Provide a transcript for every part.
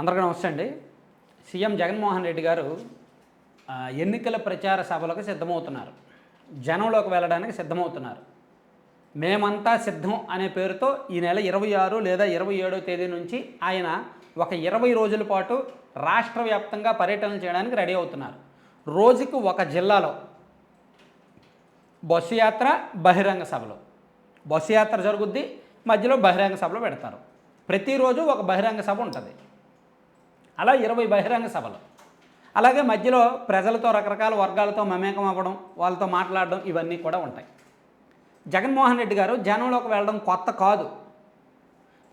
అందరికీ నమస్తే అండి. సీఎం జగన్మోహన్ రెడ్డి గారు ఎన్నికల ప్రచార సభలకు సిద్ధమవుతున్నారు. జనంలోకి వెళ్ళడానికి సిద్ధమవుతున్నారు. మేమంతా సిద్ధం అనే పేరుతో ఈ నెల ఇరవై ఆరు లేదా ఇరవై ఏడో తేదీ నుంచి ఆయన ఒక ఇరవై రోజుల పాటు రాష్ట్ర వ్యాప్తంగా పర్యటన చేయడానికి రెడీ అవుతున్నారు. రోజుకు ఒక జిల్లాలో బస్సు యాత్ర బహిరంగ సభలు. బస్సు యాత్ర జరుగుద్ది మధ్యలో బహిరంగ సభలు పెడతారు. ప్రతిరోజు ఒక బహిరంగ సభ ఉంటుంది. అలా ఇరవై బహిరంగ సభలు. అలాగే మధ్యలో ప్రజలతో రకరకాల వర్గాలతో మమేకం అవ్వడం వాళ్ళతో మాట్లాడడం ఇవన్నీ కూడా ఉంటాయి. జగన్మోహన్ రెడ్డి గారు జనంలోకి వెళ్ళడం కొత్త కాదు.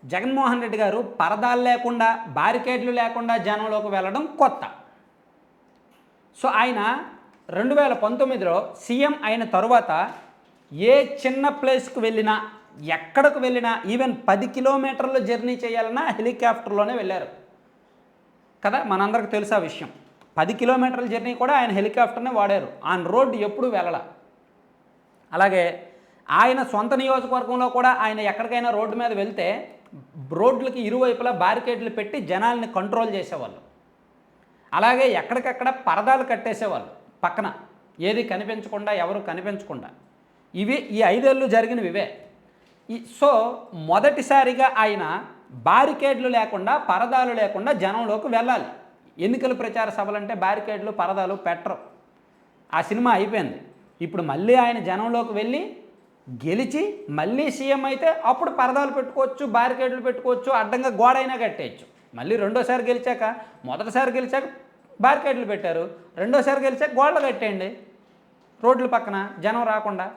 జగన్మోహన్ రెడ్డి గారు పరదాలు లేకుండా బారికేడ్లు లేకుండా జనంలోకి వెళ్ళడం కొత్త. సో ఆయన రెండు వేల పంతొమ్మిదిలో సీఎం అయిన తరువాత ఏ చిన్న ప్లేస్కు వెళ్ళినా ఎక్కడికి వెళ్ళినా ఈవెన్ పది కిలోమీటర్లు జర్నీ చేయాలన్నా హెలికాప్టర్లోనే వెళ్ళారు. కదా? మనందరికి తెలుసు ఆ విషయం. పది కిలోమీటర్ల జర్నీ కూడా ఆయన హెలికాప్టర్నే వాడారు. ఆన్ రోడ్డు ఎప్పుడు వెళ్ళ అలాగే ఆయన సొంత నియోజకవర్గంలో కూడా ఆయన ఎక్కడికైనా రోడ్డు మీద వెళ్తే రోడ్లకి ఇరువైపులా బారికేడ్లు పెట్టి జనాల్ని కంట్రోల్ చేసేవాళ్ళు. అలాగే ఎక్కడికక్కడ పరదాలు కట్టేసేవాళ్ళు పక్కన. ఏది కనిపించకుండా ఎవరు కనిపించకుండా. ఇవి ఈ ఐదేళ్ళు జరిగినవి ఇవే. ఈ సో మొదటిసారిగా ఆయన బారికేడ్లు లేకుండా పరదాలు లేకుండా జనంలోకి వెళ్ళాలి. ఎన్నికల ప్రచార సభలంటే బారికేడ్లు పరదాలు పెట్టరు. ఆ సినిమా అయిపోయింది. ఇప్పుడు మళ్ళీ ఆయన జనంలోకి వెళ్ళి గెలిచి మళ్ళీ సీఎం అయితే అప్పుడు పరదాలు పెట్టుకోవచ్చు బారికేడ్లు పెట్టుకోవచ్చు అడ్డంగా గోడ అయినా కట్టేయచ్చు. మళ్ళీ రెండోసారి గెలిచాక మొదటిసారి గెలిచాక బారికేడ్లు పెట్టారు. రెండోసారి గెలిచాక గోడలు కట్టేయండి. రోడ్ల పక్కన జనం రాకుండా.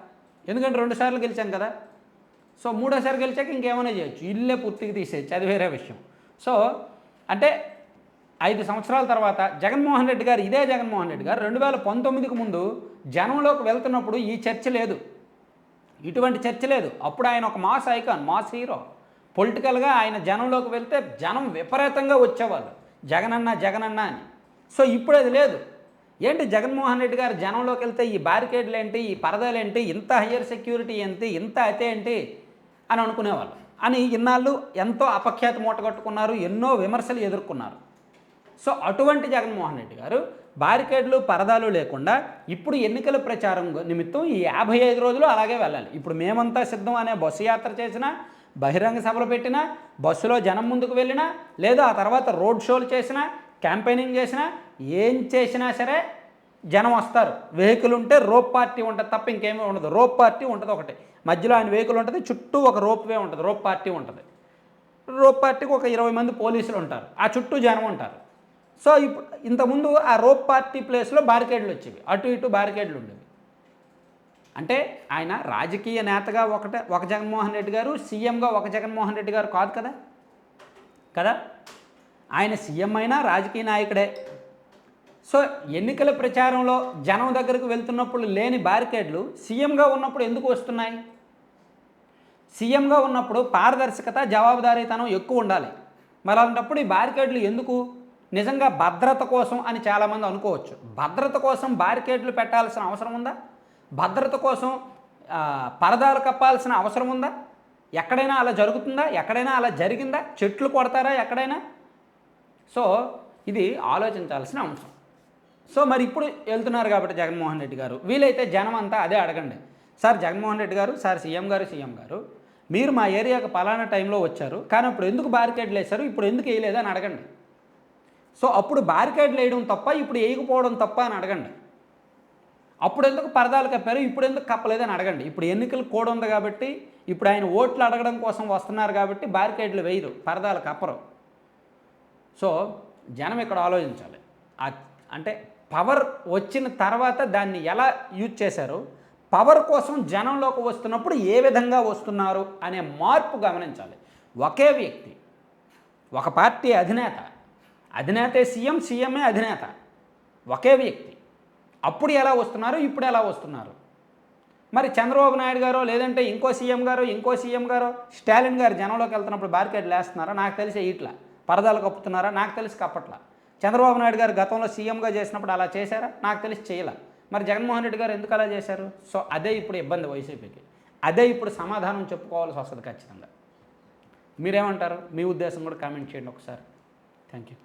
ఎందుకంటే రెండుసార్లు గెలిచాం కదా. సో మూడోసారి గెలిచాక ఇంకేమైనా చేయొచ్చు. ఇల్లే పూర్తిగా తీసేయచ్చు. అది వేరే విషయం. సో అంటే ఐదు సంవత్సరాల తర్వాత జగన్మోహన్ రెడ్డి గారు ఇదే జగన్మోహన్ రెడ్డి గారు రెండు వేల పంతొమ్మిదికి ముందు జనంలోకి వెళ్తున్నప్పుడు ఈ చర్చ లేదు. ఇటువంటి చర్చ లేదు. అప్పుడు ఆయన ఒక మాస్ ఐకాన్ మాస్ హీరో. పొలిటికల్గా ఆయన జనంలోకి వెళ్తే జనం విపరీతంగా వచ్చేవాళ్ళు. జగనన్న జగనన్న అని. సో ఇప్పుడు అది లేదు. ఏంటి జగన్మోహన్ రెడ్డి గారు జనంలోకి వెళ్తే ఈ బ్యారికేడ్లు ఏంటి ఈ పరదాలు ఏంటి ఇంత హయ్యర్ సెక్యూరిటీ ఏంటి ఇంత అయితే ఏంటి? అని అనుకునేవాళ్ళు. అని ఇన్నాళ్ళు ఎంతో అపఖ్యాతి మూటగట్టుకున్నారు ఎన్నో విమర్శలు ఎదుర్కొన్నారు. సో అటువంటి జగన్మోహన్ రెడ్డి గారు బారికేడ్లు పరదాలు లేకుండా ఇప్పుడు ఎన్నికల ప్రచారం నిమిత్తం ఈ యాభై ఐదు రోజులు అలాగే వెళ్ళాలి. ఇప్పుడు మేమంతా సిద్ధం అనే బస్సు యాత్ర చేసినా బహిరంగ సభలు పెట్టినా బస్సులో జనం ముందుకు వెళ్ళినా లేదా ఆ తర్వాత రోడ్ షోలు చేసినా క్యాంపెయినింగ్ చేసినా ఏం చేసినా సరే జనం వస్తారు. వెహికల్ ఉంటే రోప్ పార్టీ ఉంటుంది తప్ప ఇంకేమీ ఉండదు. రోప్ పార్టీ ఉంటుంది ఒకటి. మధ్యలో ఆయన వెహికల్ ఉంటుంది చుట్టూ ఒక రోప్ వే ఉంటుంది. రోప్ పార్టీ ఉంటుంది. రోప్ పార్టీకి ఒక ఇరవై మంది పోలీసులు ఉంటారు. ఆ చుట్టూ జనం ఉంటారు. సో ఇప్పుడు ఇంతకుముందు ఆ రోప్ పార్టీ ప్లేస్లో బారికేడ్లు వచ్చేవి. అటు ఇటు బారికేడ్లు ఉండేవి. అంటే ఆయన రాజకీయ నేతగా ఒకటే ఒక జగన్మోహన్ రెడ్డి గారు సీఎంగా ఒక జగన్మోహన్ రెడ్డి గారు కాదు కదా? కదా? ఆయన సీఎం అయినా రాజకీయ నాయకుడే. సో ఎన్నికల ప్రచారంలో జనం దగ్గరకు వెళ్తున్నప్పుడు లేని బారికేడ్లు సీఎంగా ఉన్నప్పుడు ఎందుకు వస్తున్నాయి? సీఎంగా ఉన్నప్పుడు పారదర్శకత జవాబుదారీతనం ఎక్కువ ఉండాలి. మరి అలాంటప్పుడు ఈ బారికేడ్లు ఎందుకు? నిజంగా భద్రత కోసం అని చాలామంది అనుకోవచ్చు. భద్రత కోసం బారికేడ్లు పెట్టాల్సిన అవసరం ఉందా? భద్రత కోసం పరదాలు కప్పాల్సిన అవసరం ఉందా? ఎక్కడైనా అలా జరుగుతుందా? ఎక్కడైనా అలా జరిగిందా? చెట్లు కొడతారా ఎక్కడైనా? సో ఇది ఆలోచించాల్సిన అంశం. సో మరి ఇప్పుడు వెళ్తున్నారు కాబట్టి జగన్మోహన్ రెడ్డి గారు. వీలైతే జనం అంతా అదే అడగండి. సార్ జగన్మోహన్ రెడ్డి గారు సార్ సీఎం గారు సీఎం గారు మీరు మా ఏరియాకి పలానా టైంలో వచ్చారు కానీ అప్పుడు ఎందుకు బ్యారికేడ్లు వేశారు ఇప్పుడు ఎందుకు వేయలేదు అని అడగండి. సో అప్పుడు బ్యారికేడ్లు వేయడం తప్ప ఇప్పుడు వేయకపోవడం తప్ప అని అడగండి. అప్పుడు ఎందుకు పరదాలు కప్పారు ఇప్పుడు ఎందుకు కప్పలేదని అడగండి. ఇప్పుడు ఎన్నికలు కూడా ఉంది కాబట్టి ఇప్పుడు ఆయన ఓట్లు అడగడం కోసం వస్తున్నారు కాబట్టి బ్యారికేడ్లు వేయరు పరదాలు కప్పరు. సో జనం ఇక్కడ ఆలోచించాలి. అంటే పవర్ వచ్చిన తర్వాత దాన్ని ఎలా యూజ్ చేశారు? పవర్ కోసం జనంలోకి వస్తున్నప్పుడు ఏ విధంగా వస్తున్నారు అనే మార్పు గమనించాలి. ఒకే వ్యక్తి ఒక పార్టీ అధినేత అధినేతే సీఎం సీఎంఏ అధినేత ఒకే వ్యక్తి. అప్పుడు ఎలా వస్తున్నారు? ఇప్పుడు ఎలా వస్తున్నారు? మరి చంద్రబాబు నాయుడు గారు లేదంటే ఇంకో సీఎం గారు ఇంకో సీఎం గారు స్టాలిన్ గారు జనంలోకి వెళ్తున్నప్పుడు బారికేడ్లు వేస్తున్నారా? నాకు తెలిసి ఇట్లా. పరదాలు కప్పుతున్నారా? నాకు తెలిసి కప్పట్లా. చంద్రబాబు నాయుడు గారు గతంలో సీఎంగా చేసినప్పుడు అలా చేశారా? నాకు తెలిసి చేయలే. మరి జగన్మోహన్ రెడ్డి గారు ఎందుకు అలా చేశారు? సో అదే ఇప్పుడు ఇబ్బంది వైసీపీకి. అదే ఇప్పుడు సమాధానం చెప్పుకోవాల్సి వస్తుంది ఖచ్చితంగా. మీరేమంటారు? మీ ఉద్దేశం కూడా కామెంట్ చేయండి ఒకసారి. Thank you.